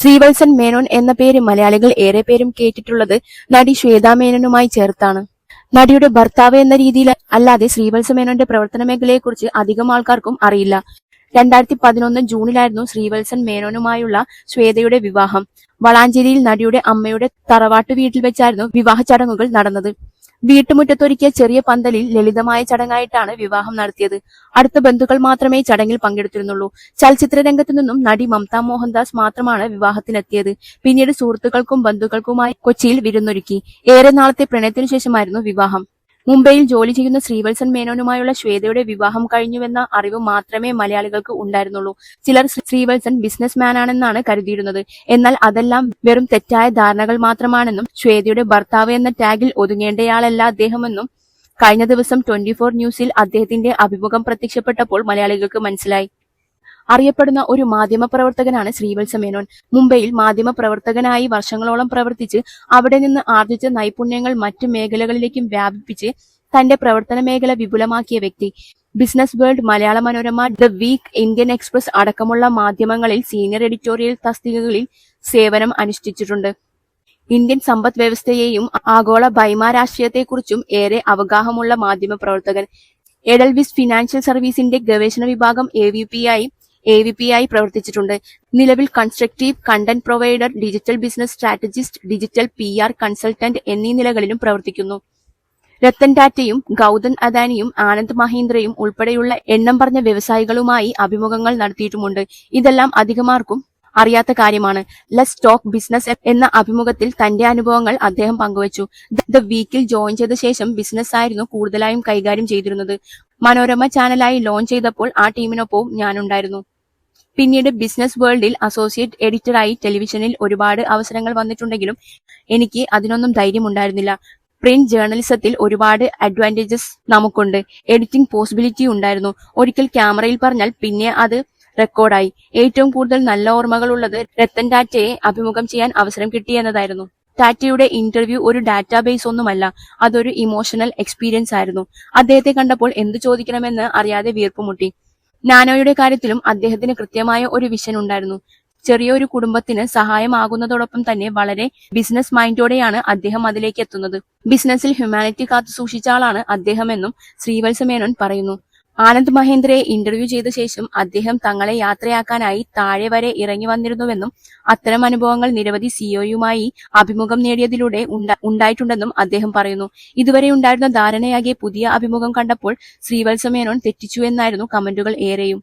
ശ്രീവത്സൻ മേനോൻ എന്ന പേര് മലയാളികൾ ഏറെ പേരും കേട്ടിട്ടുള്ളത് നടി ശ്വേതാ മേനോനുമായി ചേർത്താണ്. നടിയുടെ ഭർത്താവ് എന്ന രീതിയിൽ അല്ലാതെ ശ്രീവത്സ മേനോന്റെ പ്രവർത്തന മേഖലയെക്കുറിച്ച് അധികം ആൾക്കാർക്കും അറിയില്ല. രണ്ടായിരത്തി പതിനൊന്ന് ജൂണിലായിരുന്നു ശ്രീവത്സൻ മേനോനുമായുള്ള ശ്വേതയുടെ വിവാഹം. വളാഞ്ചേരിയിൽ നടിയുടെ അമ്മയുടെ തറവാട്ടു വീട്ടിൽ വെച്ചായിരുന്നു വിവാഹ ചടങ്ങുകൾ നടന്നത്. വീട്ടുമുറ്റത്തൊരുക്കിയ ചെറിയ പന്തലിൽ ലളിതമായ ചടങ്ങായിട്ടാണ് വിവാഹം നടത്തിയത്. അടുത്ത ബന്ധുക്കൾ മാത്രമേ ചടങ്ങിൽ പങ്കെടുത്തിരുന്നുള്ളൂ. ചലച്ചിത്ര രംഗത്തു നിന്നും നടി മമത മോഹൻദാസ് മാത്രമാണ് വിവാഹത്തിനെത്തിയത്. പിന്നീട് സുഹൃത്തുക്കൾക്കും ബന്ധുക്കൾക്കുമായി കൊച്ചിയിൽ വിരുന്നൊരുക്കി. ഏറെ നാളത്തെ പ്രണയത്തിനു ശേഷമായിരുന്നു വിവാഹം. മുംബൈയിൽ ജോലി ചെയ്യുന്ന ശ്രീവത്സൻ മേനോനുമായുള്ള ശ്വേതയുടെ വിവാഹം കഴിഞ്ഞുവെന്ന അറിവ് മാത്രമേ മലയാളികൾക്ക് ഉണ്ടായിരുന്നുള്ളൂ. ചിലർ ശ്രീവത്സൻ ബിസിനസ് മാനാണെന്നാണ് കരുതിയിരുന്നത്. എന്നാൽ അതെല്ലാം വെറും തെറ്റായ ധാരണകൾ മാത്രമാണെന്നും ശ്വേതയുടെ ഭർത്താവ് എന്ന ടാഗിൽ ഒതുങ്ങേണ്ടയാളല്ല അദ്ദേഹമെന്നും കഴിഞ്ഞ ദിവസം ട്വന്റി ഫോർ ന്യൂസിൽ അദ്ദേഹത്തിന്റെ അഭിമുഖം പ്രത്യക്ഷപ്പെട്ടപ്പോൾ മലയാളികൾക്ക് മനസ്സിലായി. അറിയപ്പെടുന്ന ഒരു മാധ്യമപ്രവർത്തകനാണ് ശ്രീവത്സ മേനോൻ. മുംബൈയിൽ മാധ്യമപ്രവർത്തകനായി വർഷങ്ങളോളം പ്രവർത്തിച്ച് അവിടെ നിന്ന് ആർജിച്ച നൈപുണ്യങ്ങൾ മറ്റു മേഖലകളിലേക്കും വ്യാപിപ്പിച്ച് തന്റെ പ്രവർത്തന മേഖല വിപുലമാക്കിയ വ്യക്തി. Business world Malayala Manorama the week Indian express അടക്കമുള്ള മാധ്യമങ്ങളിൽ സീനിയർ എഡിറ്റോറിയൽ തസ്തികകളിൽ സേവനം അനുഷ്ഠിച്ചിട്ടുണ്ട്. ഇന്ത്യൻ സമ്പദ് വ്യവസ്ഥയെയും ആഗോള ഭൈമ രാഷ്ട്രീയത്തെക്കുറിച്ചും ഏറെ അവഗാഹമുള്ള മാധ്യമപ്രവർത്തകൻ. എഡൽവിസ് ഫിനാൻഷ്യൽ സർവീസിന്റെ ഗവേഷണ വിഭാഗം എ വി പി ആയി എ വി പി ആയി പ്രവർത്തിച്ചിട്ടുണ്ട്. നിലവിൽ constructive content provider digital business strategist digital P R consultant എന്നീ നിലകളിലും പ്രവർത്തിക്കുന്നു. രത്തൻ ടാറ്റയും ഗൗതം അദാനിയും ആനന്ദ് മഹീന്ദ്രയും ഉൾപ്പെടെയുള്ള എണ്ണം പറഞ്ഞ വ്യവസായികളുമായി അഭിമുഖങ്ങൾ നടത്തിയിട്ടുമുണ്ട്. ഇതെല്ലാം അധികമാർക്കും അറിയാത്ത കാര്യമാണ്. ലെസ് ടോക്ക് ബിസിനസ് എന്ന അഭിമുഖത്തിൽ തന്റെ അനുഭവങ്ങൾ അദ്ദേഹം പങ്കുവച്ചു. ദ വീക്കിൽ ജോയിൻ ചെയ്ത ശേഷം ബിസിനസ് ആയിരുന്നു കൂടുതലായും കൈകാര്യം ചെയ്തിരുന്നത്. മനോരമ ചാനലായി ലോഞ്ച് ചെയ്തപ്പോൾ ആ ടീമിനൊപ്പവും ഞാനുണ്ടായിരുന്നു. പിന്നീട് ബിസിനസ് വേൾഡിൽ അസോസിയേറ്റ് എഡിറ്ററായി ടെലിവിഷനിൽ ഒരുപാട് അവസരങ്ങൾ വന്നിട്ടുണ്ടെങ്കിലും എനിക്ക് അതിനൊന്നും ധൈര്യം ഉണ്ടായിരുന്നില്ല പ്രിന്റ് ജേർണലിസത്തിൽ ഒരുപാട് അഡ്വാന്റേജസ് നമുക്കുണ്ട്. എഡിറ്റിംഗ് പോസിബിലിറ്റി ഉണ്ടായിരുന്നു. ഒരിക്കൽ ക്യാമറയിൽ പറഞ്ഞാൽ പിന്നെ അത് റെക്കോർഡായി. ഏറ്റവും കൂടുതൽ നല്ല ഓർമ്മകൾ ഉള്ളത് രത്തൻ ടാറ്റയെ അഭിമുഖം ചെയ്യാൻ അവസരം കിട്ടി എന്നതായിരുന്നു. ടാറ്റയുടെ ഇന്റർവ്യൂ ഒരു ഡാറ്റാബേസ് ഒന്നുമല്ല അതൊരു ഇമോഷണൽ എക്സ്പീരിയൻസ് ആയിരുന്നു. അദ്ദേഹത്തെ കണ്ടപ്പോൾ എന്തു ചോദിക്കണമെന്ന് അറിയാതെ വീർപ്പുമുട്ടി നാനോയുടെ കാര്യത്തിലും അദ്ദേഹത്തിന് കൃത്യമായ ഒരു വിഷൻ ഉണ്ടായിരുന്നു. ചെറിയൊരു കുടുംബത്തിന് സഹായമാകുന്നതോടൊപ്പം തന്നെ വളരെ ബിസിനസ് മൈൻഡോടെയാണ് അദ്ദേഹം അതിലേക്ക് എത്തുന്നത്. ബിസിനസ്സിൽ ഹ്യൂമാനിറ്റി കാത്തു സൂക്ഷിച്ച ആളാണ് അദ്ദേഹമെന്നും ശ്രീവത്സമേനോൻ പറയുന്നു. ആനന്ദ് മഹേന്ദ്രയെ ഇന്റർവ്യൂ ചെയ്ത ശേഷം അദ്ദേഹം തങ്ങളെ യാത്രയാക്കാനായി താഴെ വരെ ഇറങ്ങി വന്നിരുന്നുവെന്നും അത്തരം അനുഭവങ്ങൾ നിരവധി സിഒയുമായി അഭിമുഖം നേടിയതിലൂടെ ഉണ്ടായിട്ടുണ്ടെന്നും അദ്ദേഹം പറയുന്നു. ഇതുവരെ ഉണ്ടായിരുന്ന ധാരണയാകെ പുതിയ അഭിമുഖം കണ്ടപ്പോൾ ശ്രീവത്സമേനോൻ തെറ്റിച്ചു എന്നായിരുന്നു കമന്റുകൾ ഏറെയും.